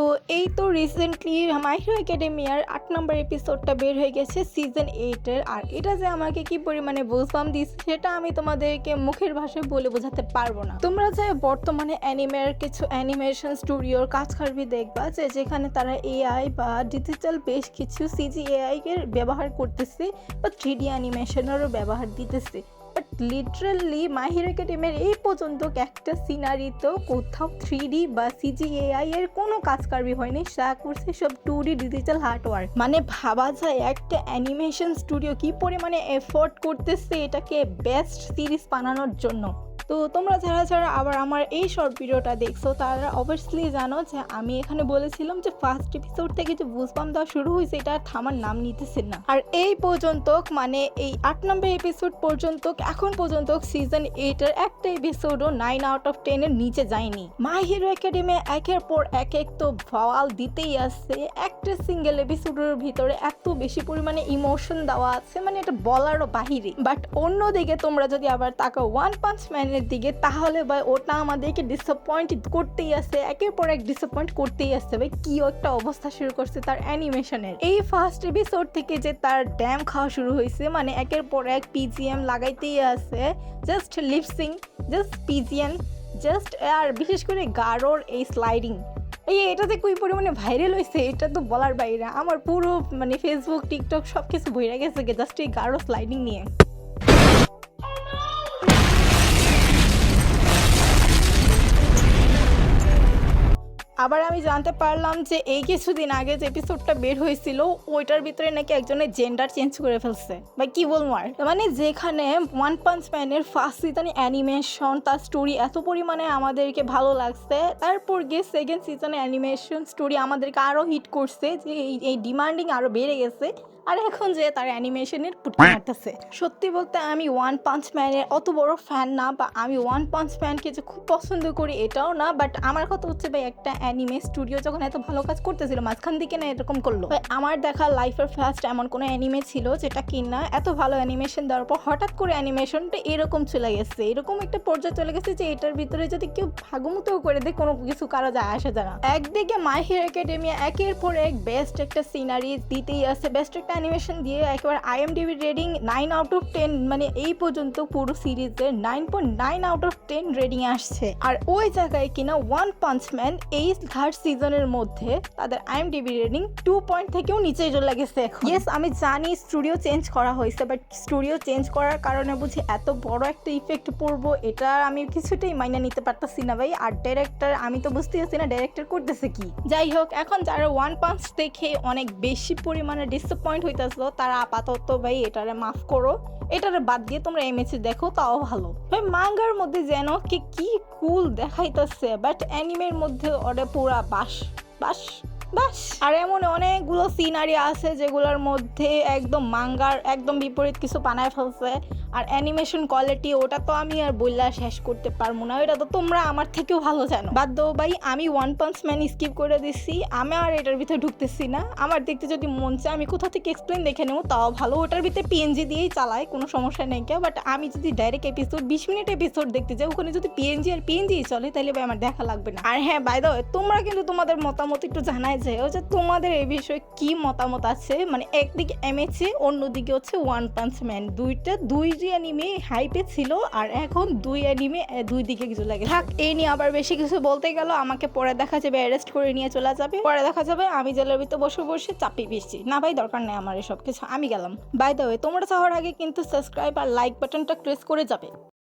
তো এই তো রিসেন্টলি মাই হিরো একাডেমিয়ার আট নম্বর এপিসোডটা বের হয়ে গেছে সিজন এইটের আর এটা যে আমাকে কি পরিমাণে বুঝবাম দিচ্ছে সেটা আমি তোমাদেরকে মুখের ভাষায় বলে বোঝাতে পারব না। তোমরা যে বর্তমানে অ্যানিমের কিছু অ্যানিমেশন স্টুডিওর কাজ করবি দেখবা যে যেখানে তারা এআই বা ডিজিটাল বেশ কিছু সিজি এআই এর ব্যবহার করতেছে বা থ্রি ডি অ্যানিমেশনেরও ব্যবহার দিতেছে। লিটারালি মাহির একাডেমির এই পর্যন্ত একটা সিনারিতেও কোথাও থ্রি ডি বা সিজিএআই এর কোনো কাজ কারবি হয়নি। যা করছে সব টু ডি ডিজিটাল হার্ডওয়ার্ক মানে ভাবা যায় একটা অ্যানিমেশন স্টুডিও কি পরিমাণে এফোর্ট করতেছে এটাকে বেস্ট সিরিজ বানানোর জন্য। তো তোমরা যারা যারা আবার আমার এই শর্ট ভিডিওটা দেখছ, তারা অবভিয়াসলি জানো যে আমি এখানে বলেছিলাম যে ফার্স্ট এপিসোড থেকে যে বুঝবাম দেওয়া শুরু হয়েছে, এটা থামার নাম নিতেছে না। আর এই পর্যন্ত মানে এই আট নম্বর এপিসোড পর্যন্ত এখন পর্যন্ত সিজন এইটের একটা এপিসোডও নাইন আউট অফ টেনের নিচে যায়নি। মাই হিরো একাডেমি একের পর এক এক তো ভাওয়াল দিতেই আসছে। একটা সিঙ্গেল এপিসোডের ভিতরে এত বেশি পরিমাণে ইমোশন দেওয়া আছে মানে এটা বলারও বাহিরে। বাট অন্যদিকে তোমরা যদি আবার তাকাও ওয়ান পাঞ্চ ম্যানের দিকে, তাহলে ভাই ওটা আমাদেরকে ডিসঅ্যাপয়েন্ট করতেই আছে, একের পর এক ডিসঅ্যাপয়েন্ট করতেই আসছে ভাই। কি একটা অবস্থা শুরু করছে তার অ্যানিমেশনের এই ফার্স্ট এপিসোড থেকে যে তার ড্যাম খাওয়া শুরু হয়েছে মানে একের পর এক পিজিএম লাগাইতেই আছে। Just lip sync just PGM just আর বিশেষ করে গারোর এই স্লাইডিং এই এটাতে কুই পরিমাণে ভাইরাল হয়েছে, এটা তো বলার বাইরে। আমার পুরো মানে ফেসবুক টিকটক সব কিছু বইরা গেছে জাস্ট এই গারো স্লাইডিং নিয়ে। আবার আমি জানতে পারলাম যে এই কিছুদিন আগে যে এপিসোডটা বের হয়েছিল ওইটার ভিতরে নাকি একজনের জেন্ডার চেঞ্জ করে ফেলছে। বা কি বলব আর? মানে যেখানে ওয়ান পাঞ্চ ম্যানের ফার্স্ট সিজনে অ্যানিমেশন তার স্টোরি এত পরিমাণে আমাদেরকে ভালো লাগছে তারপর গিয়ে সেকেন্ড সিজনে অ্যানিমেশন স্টোরি আমাদেরকে আরও হিট করছে যে এই- ডিমান্ডিং আরও বেড়ে গেছে আর এখন যে তার অ্যানিমেশনের পুটকি মারতেছে। সত্যি বলতে আমি ওয়ান পাঞ্চ ম্যানের অত বড় ফ্যান না বা আমি ওয়ান পাঞ্চ ম্যানকে যে খুব পছন্দ করি এটাও না বাট আমার কথা হচ্ছে ভাই একটা অ্যানিমে স্টুডিও যখন এত ভালো কাজ করতেছিল, মাঝখান দিকে না এরকম করল। আমার দেখা লাইফের ফার্স্ট এমন কোনো অ্যানিমে ছিল যেটা কিনা এত ভালো অ্যানিমেশন দেওয়ার পর হঠাৎ করে অ্যানিমেশনটা এরকম চলে গেছে। এরকম একটা পর্যায়ে চলে গেছে যে এটার ভিতরে যদি কেউ ভাগমতো করে দেয়, কোনো কিছু কারও যায় আসে যায় না। একদিকে মাই হির একাডেমিয়া একের পর এক বেস্ট একটা সিনারি দিতেই আছে বেস্ট একটা অ্যানিমেশন দিয়ে একেবারে IMDb rating nine out of ten মানে এই পর্যন্ত পুরো সিরিজের nine point nine out of ten rating আসছে। আর ওই জায়গায় কিনা ওয়ান পাঞ্চ ম্যান এই থার্ড সিজনের মধ্যে তাদের আইএমডিবি রেটিং টু পয়েন্ট থেকেও নিচে চলে গেছে এখন। ইয়েস আমি জানি স্টুডিও চেঞ্জ করা হয়েছে বাট স্টুডিও চেঞ্জ করার কারণে বুঝি এত বড় একটা ইফেক্ট পড়ব এটা আমি কিছুটাই মাইনে নিতে পারতাছি না ভাই। আর ডাইরেক্টর আমি তো বুঝতে পারছি না ডাইরেক্টর করতেছে কি। যাই হোক এখন যারা ওয়ান পাঞ্চ দেখে অনেক বেশি পরিমাণে ডিসঅ্যাপয়েন্ট হইতেছিল তারা আপাতত ভাই এটারে মাফ করো। এটারে বাদ দিয়ে তোমরা এমএসি দেখো, তাও ভালো। ভাই মাঙ্গার মধ্যে যেন কি কি কুল দেখাইতেছে বাট অ্যানিমের মধ্যে ওটা পুরা বাস বাস বাস। আর এমন অনেকগুলো সিনারি আছে যেগুলোর মধ্যে একদম মাঙ্গার একদম বিপরীত কিছু বানায় ফেলছে। আর অ্যানিমেশন কোয়ালিটি ওটা তো আমি আর বললা শেষ করতে পারব না। ওটা তো তোমরা আমার থেকেও ভালো জানো। বাদ দাও ভাই, আমি ওয়ান পাঞ্চ ম্যান স্কিপ করে দিচ্ছি আমি আর এটার ভিতরে ঢুকতেছি না। আমার দেখতে যদি মন চায়, আমি কোথা থেকে এক্সপ্লেন দেখে নেব? তাও ভালো, ওটার ভিতরে পিএনজি দিয়েই চালাই কোনো সমস্যা নেই কে। বাট আমি যদি ডাইরেক্ট এপিসোড বিশ মিনিট এপিসোড দেখতে যাই, ওখানে যদি পিএনজি আর পিএনজি চলে, তাহলে ভাই আমার দেখা লাগবে না। আর হ্যাঁ বাই দাও তোমরা কিন্তু তোমাদের মতামত একটু জানাই যেও যে তোমাদের এই বিষয়ে কি মতামত আছে? মানে একদিকে এমএসি অন্যদিকে হচ্ছে ওয়ান পাঞ্চ ম্যান দুইটা, দুই যে অ্যানিমে হাইপে ছিল আর এখন দুই অ্যানিমে দুই দিকে কিছু লাগে। থাক, এই নিয়ে আবার বেশি কিছু বলতে গেল, আমাকে পরে দেখা যাবে অ্যারেস্ট করে নিয়ে চলে যাবে। পরে দেখা যাবে, আমি জেলের ভিতরে বসে বসে চাপি পিসছি। না ভাই, দরকার নেই আমার এসব কিছু, আমি গেলাম। বাই দ্য ওয়ে তোমরা চাওয়ার আগে কিন্তু সাবস্ক্রাইব আর লাইক বাটনটা প্রেস করে যাবে।